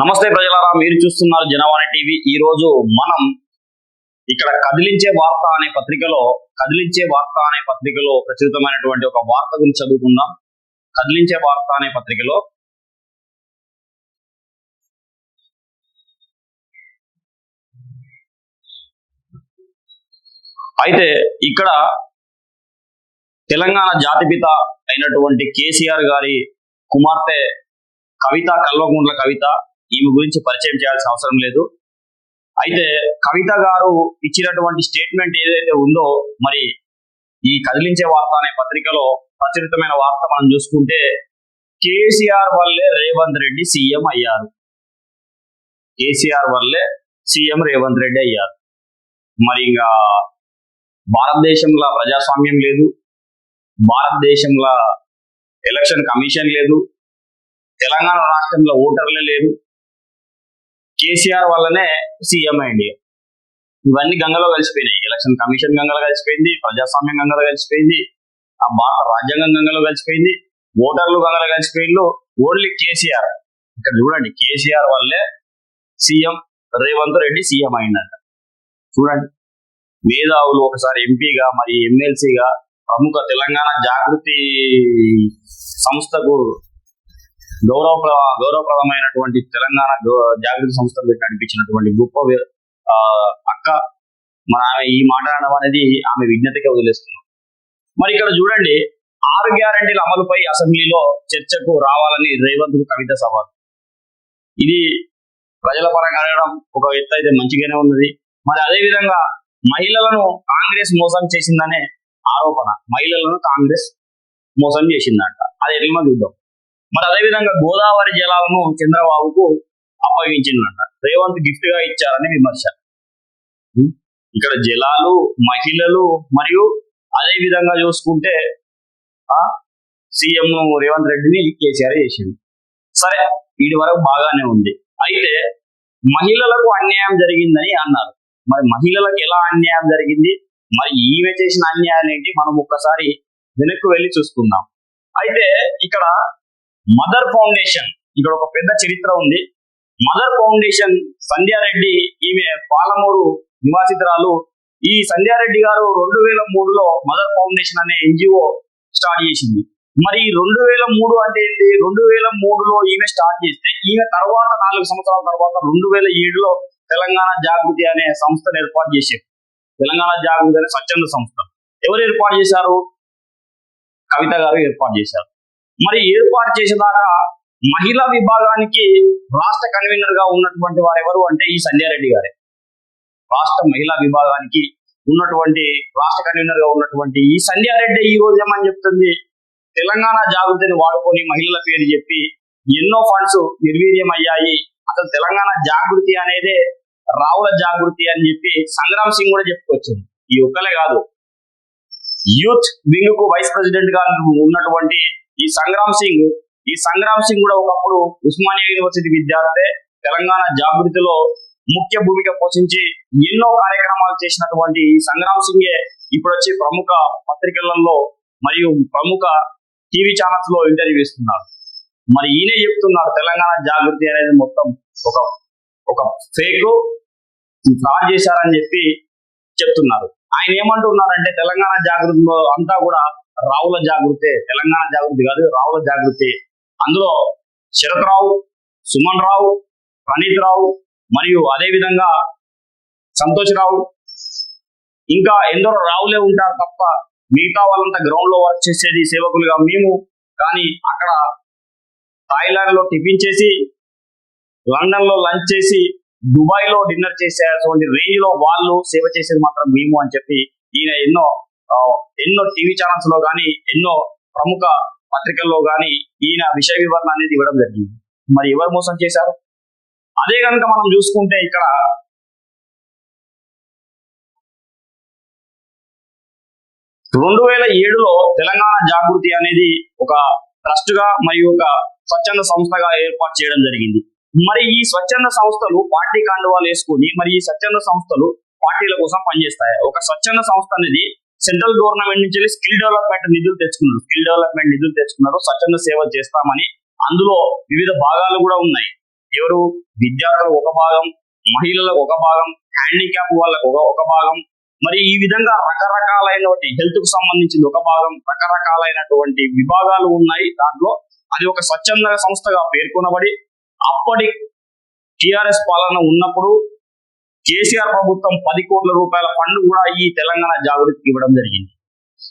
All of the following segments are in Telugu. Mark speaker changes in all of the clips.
Speaker 1: నమస్తే ప్రజలారా మీరు చూస్తున్నారు జనవాణి టీవీ. ఈ రోజు మనం ఇక్కడ కదిలించే వార్త అనే పత్రికలో కదిలించే వార్త అనే పత్రికలో ప్రచురితమైనటువంటి ఒక వార్త గురించి చదువుకుందాం. కదిలించే వార్త అనే పత్రికలో. అయితే ఇక్కడ తెలంగాణ జాతిపిత అయినటువంటి కేసీఆర్ గారి కుమార్తె కవిత కల్వకుంట్ల కవిత ఈమె గురించి పరిచయం చేయాల్సిన అవసరం లేదు. అయితే కవిత గారు ఇచ్చినటువంటి స్టేట్మెంట్ ఏదైతే ఉందో మరి ఈ కదిలించే వార్త అనే పత్రికలో ప్రచురితమైన వార్త మనం చూసుకుంటే కేసీఆర్ వల్లే రేవంత్ రెడ్డి సీఎం అయ్యారు. కేసీఆర్ వల్లే సీఎం రేవంత్ రెడ్డి అయ్యారు. మరి ఇంకా భారతదేశంలో ప్రజాస్వామ్యం లేదు. భారతదేశంలో ఎలక్షన్ కమిషన్ లేదు. తెలంగాణ రాష్ట్రంలో ఓటర్లే లేరు. కేసీఆర్ వల్లనే సీఎం అయింది. ఇవన్నీ గంగలో కలిసిపోయినాయి. ఎలక్షన్ కమిషన్ గంగలో కలిసిపోయింది ప్రజాస్వామ్యం గంగలో కలిసిపోయింది ఆ భారత రాజ్యాంగం గంగలో కలిసిపోయింది ఓటర్లు గంగలో కలిసిపోయిండు ఓన్లీ కేసీఆర్. ఇక్కడ చూడండి కేసీఆర్ వల్లే సీఎం రేవంత్ రెడ్డి సీఎం అయిందంట. చూడండి మేధావులు ఒకసారి ఎంపీగా మరి ఎమ్మెల్సీగా ప్రముఖ తెలంగాణ జాగృతి సంస్థకు గౌరవ గౌరవప్రదమైనటువంటి తెలంగాణ జాగృతి సంస్థలు కనిపించినటువంటి నడిపించినటువంటి గొప్ప అక్క మన ఆమె ఈ మాట్లాడడం అనేది ఆమె విజ్ఞతకే వదిలేస్తున్నాం. మరి ఇక్కడ చూడండి ఆరు గ్యారంటీల అమలుపై అసెంబ్లీలో చర్చకు రావాలని రేవంత్కు కవిత సవాల్. ఇది ప్రజల పరంగా అడగడం ఒక ఎత్తు అయితే మంచిగానే ఉన్నది. మరి అదే విధంగా మహిళలను కాంగ్రెస్ మోసం చేసిందనే ఆరోపణ. మహిళలను కాంగ్రెస్ మోసం చేసిందంట. అది ఎట్లా చూద్దాం. మరి అదే విధంగా గోదావరి జలాలను చంద్రబాబుకు అప్పగించిందంట. రేవంత్ గిఫ్ట్గా ఇచ్చారని విమర్శ? ఇక్కడ జలాలు మహిళలు మరియు అదే విధంగా చూసుకుంటే సీఎం రేవంత్ రెడ్డిని కేసీఆర్ చేసింది సరే వీటి వరకు బాగానే ఉంది. అయితే మహిళలకు అన్యాయం జరిగిందని అన్నారు. మరి మహిళలకు ఎలా అన్యాయం జరిగింది? మరి ఈమె చేసిన అన్యాయం ఏంటి? మనం ఒక్కసారి వెనక్కి వెళ్ళి చూసుకుందాం. అయితే ఇక్కడ మదర్ ఫౌండేషన్. ఇక్కడ ఒక పెద్ద చరిత్ర ఉంది. మదర్ ఫౌండేషన్ సంధ్యారెడ్డి ఈమె పాలమూరు నివాసితురాలు. ఈ సంధ్యారెడ్డి గారు రెండు వేల మూడులో మదర్ ఫౌండేషన్ అనే ఎన్జిఓ స్టార్ట్ చేసింది. మరి రెండు వేల మూడు అంటే ఏంటి? రెండు వేల మూడులో ఈమె స్టార్ట్ చేస్తే ఈమె తర్వాత నాలుగు సంవత్సరాల తర్వాత రెండు వేల ఏడులో తెలంగాణ జాగృతి అనే సంస్థను ఏర్పాటు చేశారు తెలంగాణ జాగృతి అనే స్వచ్ఛంద సంస్థ. ఎవరు ఏర్పాటు చేశారు? కవిత గారు ఏర్పాటు చేశారు. మరి ఏర్పాటు చేసేదాకా మహిళా విభాగానికి రాష్ట్ర కన్వీనర్గా ఉన్నటువంటి వారు ఎవరు అంటే ఈ సంధ్యారెడ్డి గారే. రాష్ట్ర మహిళా విభాగానికి ఉన్నటువంటి రాష్ట్ర కన్వీనర్గా ఉన్నటువంటి ఈ సంధ్యారెడ్డి ఈ రోజు ఏమని చెప్తుంది? తెలంగాణ జాగృతిని వాడుకొని మహిళల పేరు చెప్పి ఎన్నో ఫండ్స్ నిర్వీర్యం అయ్యాయి అసలు తెలంగాణ జాగృతి అనేదే రావుల జాగృతి అని చెప్పి సంగ్రామ్ సింగ్ కూడా చెప్పుకొచ్చింది. ఈ ఒక్కలే కాదు. యూత్ వింగ్కు వైస్ ప్రెసిడెంట్గా ఉన్నటువంటి ఈ సంగ్రామ్ సింగ్ ఈ సంగ్రామ్ సింగ్ కూడా ఒకప్పుడు ఉస్మానియా యూనివర్సిటీ విద్యార్థి. తెలంగాణ జాగృతిలో ముఖ్య భూమిక పోషించి ఎన్నో కార్యక్రమాలు చేసినటువంటి ఈ సంగ్రామ్ సింగే ఇప్పుడు వచ్చి ప్రముఖ పత్రికలలో మరియు ప్రముఖ టీవీ ఛానల్స్లో ఇంటర్వ్యూ ఇస్తున్నారు. మరి ఈయనే చెప్తున్నారు తెలంగాణ జాగృతి అనేది మొత్తం ఒక ఒక ఫేక్ ఫ్రాడ్ చేశారని చెప్పి చెప్తున్నారు. ఆయన ఏమంటున్నారంటే తెలంగాణ జాగృతిలో అంతా కూడా రావుల జాగృతి తెలంగాణ జాగృతి కాదు రావుల జాగృతి. అందులో శరత్ రావు సుమన్ రావు ప్రణీత్ రావు మరియు అదే విధంగా సంతోష్ రావు. ఇంకా ఎందరో రావులే ఉంటారు తప్ప మిగతా వాళ్ళంతా గ్రౌండ్లో వర్క్ చేసేది సేవకులుగా మేము. కానీ అక్కడ థాయిలాండ్లో టిఫిన్ చేసి లండన్లో లంచ్ చేసి దుబాయ్లో డిన్నర్ చేసే అటువంటి రేంజ్లో వాళ్ళు సేవ చేసేది మాత్రం మేము అని చెప్పి ఈయన ఎన్నో ఎన్నో టీవీ ఛానల్స్లో కానీ ఎన్నో ప్రముఖ పత్రికల్లో కానీ ఈయన విషయ వివరణ అనేది ఇవ్వడం జరిగింది. మరి ఎవరు మోసం చేశారు? అదే కనుక మనం చూసుకుంటే ఇక్కడ రెండు వేల ఏడులో తెలంగాణ జాగృతి అనేది ఒక ట్రస్ట్గా మరియు ఒక స్వచ్ఛంద సంస్థగా ఏర్పాటు చేయడం జరిగింది. మరి ఈ స్వచ్ఛంద సంస్థలు పార్టీ కాండవాలు వేసుకొని మరి ఈ స్వచ్ఛంద సంస్థలు పార్టీల కోసం పనిచేస్తాయి? ఒక స్వచ్ఛంద సంస్థ అనేది సెంట్రల్ గవర్నమెంట్ నుంచి స్కిల్ డెవలప్మెంట్ నిధులు తెచ్చుకున్నారు. స్కిల్ డెవలప్మెంట్ నిధులు తెచ్చుకున్నారు. స్వచ్ఛంద సేవలు చేస్తామని అందులో వివిధ భాగాలు కూడా ఉన్నాయి. ఎవరు? విద్యార్థులకు ఒక భాగం మహిళలకు ఒక భాగం హ్యాండిక్యాప్ వాళ్ళకు ఒక భాగం. మరి ఈ విధంగా రకరకాలైనటువంటి హెల్త్కు సంబంధించింది ఒక భాగం రకరకాలైనటువంటి విభాగాలు ఉన్నాయి. దాంట్లో అది ఒక స్వచ్ఛంద సంస్థగా పేర్కొనబడి అప్పటి టిఆర్ఎస్ పాలన ఉన్నప్పుడు కేసీఆర్ ప్రభుత్వం పది కోట్ల రూపాయల ఫండ్ కూడా ఈ తెలంగాణ జాగృతికి ఇవ్వడం జరిగింది.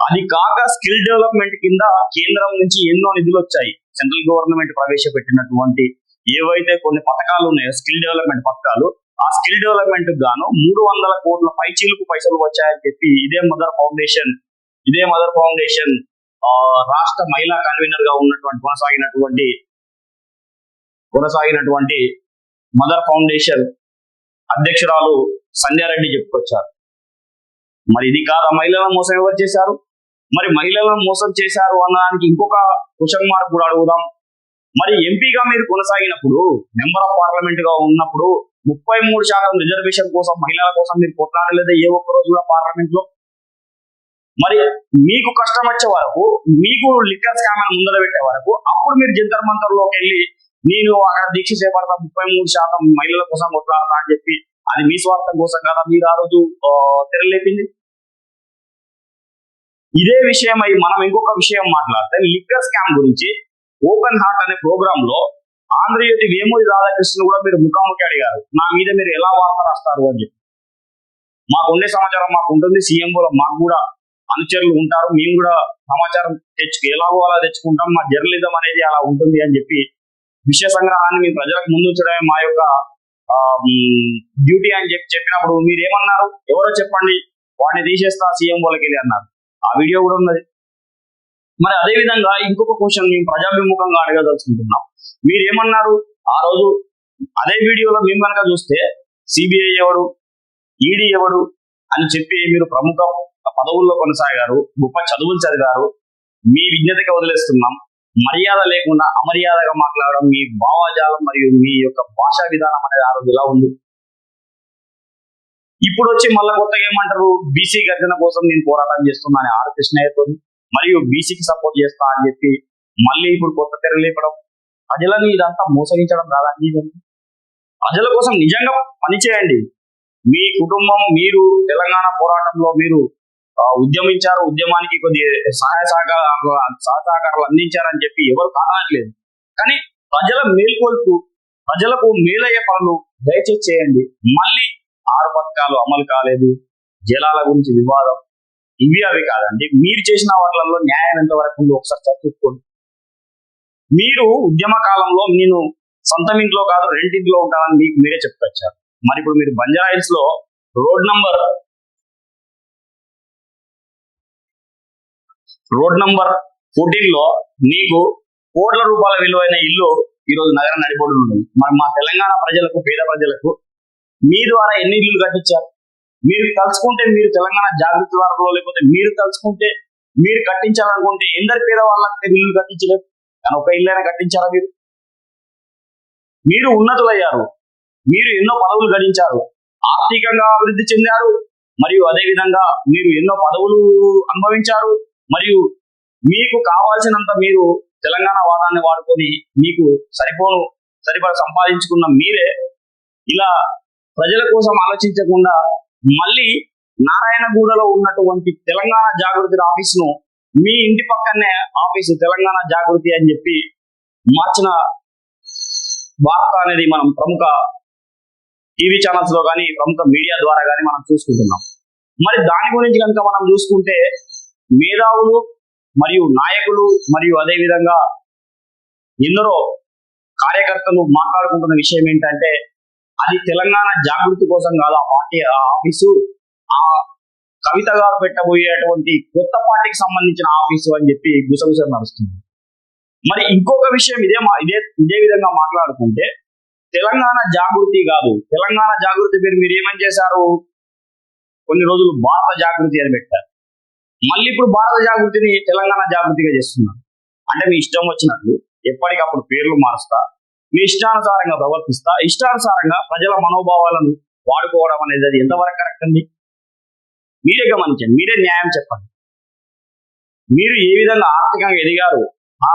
Speaker 1: అది కాక స్కిల్ డెవలప్మెంట్ కింద కేంద్రం నుంచి ఎన్నో నిధులు వచ్చాయి. సెంట్రల్ గవర్నమెంట్ ప్రవేశపెట్టినటువంటి ఏవైతే కొన్ని పథకాలు ఉన్నాయో స్కిల్ డెవలప్మెంట్ పథకాలు ఆ స్కిల్ డెవలప్మెంట్ గాను మూడు వందల కోట్ల పైచీలకు పైసలు వచ్చాయని చెప్పి ఇదే మదర్ ఫౌండేషన్ ఇదే మదర్ ఫౌండేషన్ ఆ, రాష్ట్ర మహిళా కన్వీనర్గా ఉన్నటువంటి కొనసాగినటువంటి కొనసాగినటువంటి మదర్ ఫౌండేషన్ అధ్యక్షురాలు సంధ్యారెడ్డి చెప్పుకొచ్చారు. మరి ఇది కాదు మహిళలను మోసం ఎవరు చేశారు? మరి మహిళలను మోసం చేశారు అన్నదానికి ఇంకొక క్వశ్చన్ మార్క్ కూడా అడుగుదాం. మరి ఎంపీగా మీరు కొనసాగినప్పుడు మెంబర్ ఆఫ్ పార్లమెంట్గా ఉన్నప్పుడు ముప్పై మూడు శాతం రిజర్వేషన్ కోసం మహిళల కోసం మీరు కొట్లాడలేదా ఏ ఒక్క రోజు కూడా పార్లమెంట్లో? మరి మీకు కష్టం వచ్చే వరకు మీకు లిక్కర్ స్కామ్ ముందర పెట్టే వరకు అప్పుడు మీరు జంతర్ మంతర్ వెళ్ళి నేను అక్కడ దీక్ష చేపడతా ముప్పై మూడు శాతం మహిళల కోసం కొట్లాడతా అని చెప్పి అది మీ స్వార్థం కోసం కదా? మీరు ఆ రోజు తెరలేపింది ఇదే విషయం అయి మనం ఇంకొక విషయం మాట్లాడితే లిక్కర్ స్కామ్ గురించి ఓపెన్ హార్ట్ అనే ప్రోగ్రామ్లో ఆంధ్రజ్యోతి వేమూరి రాధాకృష్ణ కూడా మీరు ముఖాముఖి అడిగారు. నా మీద మీరు ఎలా వార్త రాస్తారు అని చెప్పి. మాకు ఉండే సమాచారం మాకు ఉంటుంది సీఎంఓలో మాకు కూడా అనుచరులు ఉంటారు. మేము కూడా సమాచారం తెచ్చుకు ఎలాగో అలా తెచ్చుకుంటాం మా జర్నలిజం అనేది అలా ఉంటుంది అని చెప్పి విషయ సంగ్రహాన్ని మేము ప్రజలకు ముందు ఉంచడమే మా యొక్క డ్యూటీ అని చెప్పి చెప్పినప్పుడు మీరు ఏమన్నారు ఎవరో చెప్పండి వాడిని తీసేస్తా సీఎం వాళ్ళకి వెళ్ళి అన్నారు. ఆ వీడియో కూడా ఉన్నది. మరి అదే విధంగా ఇంకొక క్వశ్చన్ మేము ప్రజాభిముఖంగా అడగదలుచుకుంటున్నాం. మీరేమన్నారు? ఆ రోజు అదే వీడియోలో మేము కనుక చూస్తే సిబిఐ ఎవడు ఈడీ ఎవడు అని చెప్పి మీరు ప్రముఖ పదవుల్లో కొనసాగారు గొప్ప చదువులు చదివారు మీ విజ్ఞతకి వదిలేస్తున్నాం. మర్యాద లేకుండా అమర్యాదగా మాట్లాడడం మీ భావజాలం మరియు మీ యొక్క భాషా విధానం అనేది ఆ రోజు ఉంది. ఇప్పుడు వచ్చి మళ్ళీ కొత్తగా ఏమంటారు? బీసీ గర్జన కోసం నేను పోరాటం చేస్తున్నాను ఆర్ కృష్ణయ్యతో మరియు బీసీకి సపోర్ట్ చేస్తా అని చెప్పి మళ్ళీ ఇప్పుడు కొత్త తెరలేపడం ప్రజలని ఇదంతా మోసగించడం కాదండి ప్రజల కోసం నిజంగా పనిచేయండి. మీ కుటుంబం మీరు తెలంగాణ పోరాటంలో మీరు ఉద్యమించారు ఉద్యమానికి కొద్ది సహాయ సహకారాలు సహకారాలు అందించారని చెప్పి ఎవరు కాదనట్లేదు కానీ ప్రజల మేల్కొల్పు ప్రజలకు మేలయ్యే పనులు దయచేసి చేయండి. మళ్ళీ ఆరు పథకాలు అమలు కాలేదు. జలాల గురించి వివాదం. ఇవి అవి కాదండి. మీరు చేసిన వాటిలలో న్యాయం ఎంతవరకు ఉందో ఒకసారి చర్చించుకోండి మీరు ఉద్యమ కాలంలో నేను సొంతం ఇంట్లో కాదు రెండింట్లో ఉంటానని మీకు మీరే చెప్పుకొచ్చారు. మరి ఇప్పుడు మీరు బంజారా హిల్స్లో రోడ్ నంబర్ రోడ్ నంబర్ ఫోర్టీన్లో నీకు కోట్ల రూపాయల విలువైన ఇల్లు ఈ రోజు నగరం నడిపోవడం ఉంది మరి మా తెలంగాణ ప్రజలకు పేద ప్రజలకు మీ ద్వారా ఎన్ని ఇల్లు కట్టించారు? మీరు కలుసుకుంటే మీరు తెలంగాణ జాగృతి వారంలో లేకపోతే మీరు కలుసుకుంటే మీరు కట్టించాలనుకుంటే ఎందరు పేద వాళ్ళకి ఇల్లు కట్టించలేదు కానీ ఒక ఇల్లైనా కట్టించారా మీరు? మీరు ఉన్నతులయ్యారు. మీరు ఎన్నో పదవులు గడించారు. ఆర్థికంగా అభివృద్ధి చెందారు. మరియు అదేవిధంగా మీరు ఎన్నో పదవులు అనుభవించారు. మరియు మీకు కావాల్సినంత మీరు తెలంగాణ వాదాన్ని వాడుకొని మీకు సరిపోను సరిపడ సంపాదించుకున్న మీరే ఇలా ప్రజల కోసం ఆలోచించకుండా మళ్ళీ నారాయణగూడలో ఉన్నటువంటి తెలంగాణ జాగృతి ఆఫీస్ను మీ ఇంటి పక్కనే ఆఫీసు తెలంగాణ జాగృతి అని చెప్పి మార్చిన వార్త అనేది మనం ప్రముఖ టీవీ ఛానల్స్లో కానీ ప్రముఖ మీడియా ద్వారా కానీ మనం చూసుకుంటున్నాం. మరి దాని గురించి కనుక మనం చూసుకుంటే మేధావులు మరియు నాయకులు మరియు అదే విధంగా ఎందరో కార్యకర్తలు మాట్లాడుకుంటున్న విషయం ఏంటంటే అది తెలంగాణ జాగృతి కోసం కాదు ఆ పార్టీ ఆ ఆఫీసు ఆ కవిత గారు పెట్టబోయేటువంటి కొత్త పార్టీకి సంబంధించిన ఆఫీసు అని చెప్పి గుసగుస నడుస్తుంది. మరి ఇంకొక విషయం ఇదే మా ఇదే ఇదే విధంగా మాట్లాడుకుంటే తెలంగాణ జాగృతి కాదు. తెలంగాణ జాగృతి పేరు మీరు ఏమని చేశారు? కొన్ని రోజులు భారత జాగృతి అని పెట్టారు. మళ్ళీ ఇప్పుడు భారత జాగృతిని తెలంగాణ జాగృతిగా చేస్తున్నారు అంటే మీ ఇష్టం వచ్చినట్లు ఎప్పటికప్పుడు పేర్లు మారుస్తా మీ ఇష్టానుసారంగా ప్రవర్తిస్తా ఇష్టానుసారంగా ప్రజల మనోభావాలను వాడుకోవడం అనేది అది ఎంతవరకు కరెక్ట్ అండి? మీరే గమనించండి మీరే న్యాయం చెప్పండి. మీరు ఏ విధంగా ఆర్థికంగా ఎదిగారు? ఆ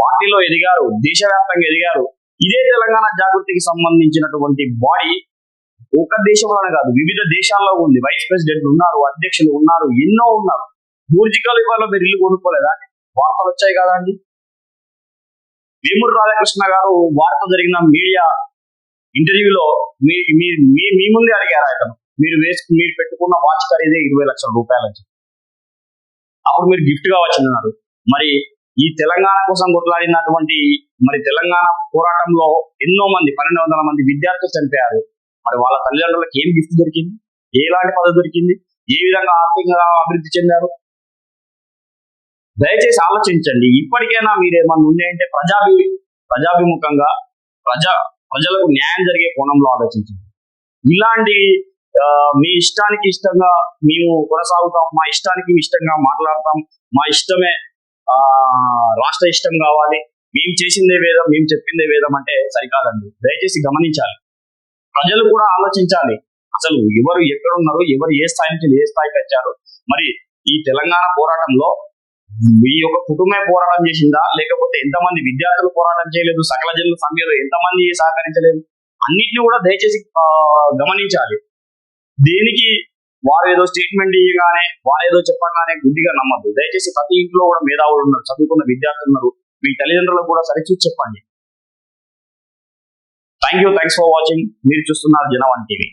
Speaker 1: పార్టీలో ఎదిగారు దేశవ్యాప్తంగా ఎదిగారు? ఇదే తెలంగాణ జాగృతికి సంబంధించినటువంటి బాడీ ఒక దేశంలోనే కాదు వివిధ దేశాల్లో ఉంది. వైస్ ప్రెసిడెంట్ ఉన్నారు అధ్యక్షులు ఉన్నారు ఎన్నో ఉన్నారు. బూర్జికల్ ఇవాళ మీరు ఇల్లు కొనుక్కోలేదా? వార్తలు వచ్చాయి కదా అండి. వేమూరు రాధాకృష్ణ గారు వార్త జరిగిన మీడియా ఇంటర్వ్యూలో మీ మీ ముందే అడిగారు అతను. మీరు వేసుకు మీరు పెట్టుకున్న వాచ్ ఖరీదే ఇరవై లక్షల రూపాయలు అప్పుడు మీరు గిఫ్ట్గా వచ్చిందన్నారు మరి ఈ తెలంగాణ కోసం కొట్లాడినటువంటి మరి తెలంగాణ పోరాటంలో ఎన్నో మంది పన్నెండు వందల మంది విద్యార్థులు చనిపోయారు. మరి వాళ్ళ తల్లిదండ్రులకు ఏం గిఫ్ట్ దొరికింది? ఎలాంటి పదవి దొరికింది? ఏ విధంగా ఆర్థికంగా అభివృద్ధి చెందారు? దయచేసి ఆలోచించండి. ఇప్పటికైనా మీరు ఏమన్నా ఉన్నాయంటే ప్రజాభి ప్రజాభిముఖంగా ప్రజా ప్రజలకు న్యాయం జరిగే కోణంలో ఆలోచించండి. ఇలాంటి మీ ఇష్టానికి ఇష్టంగా మేము కొనసాగుతాం మా ఇష్టానికి ఇష్టంగా మాట్లాడతాం మా ఇష్టమే ఆ రాష్ట్ర ఇష్టం కావాలి మేము చేసిందే వేదం మేము చెప్పిందే వేదం అంటే సరికాదండి. దయచేసి గమనించాలి. ప్రజలు కూడా ఆలోచించాలి. అసలు ఎవరు ఎక్కడున్నారు ఎవరు ఏ స్థాయి నుంచి ఏ స్థాయికి వచ్చారు? మరి ఈ తెలంగాణ పోరాటంలో మీ యొక్క కుటుంబమే పోరాటం చేసిందా? లేకపోతే ఎంతమంది విద్యార్థులు పోరాటం చేయలేదు? సకల జనుల సభ్యులు ఎంతమంది సహకరించలేదు? అన్నిటిని కూడా దయచేసి ఆ, గమనించాలి. దేనికి వారు ఏదో స్టేట్మెంట్ ఇవ్వగానే వారు ఏదో చెప్పగానే గుడ్డిగా నమ్మద్దు. దయచేసి ప్రతి ఇంట్లో కూడా మేధావులు ఉన్నారు చదువుకున్న విద్యార్థులు ఉన్నారు. మీ తల్లిదండ్రులకు కూడా సరిచూసి చెప్పండి. thank you thanks for watching మీరు చూస్తున్నారు జనవన్ టీవీ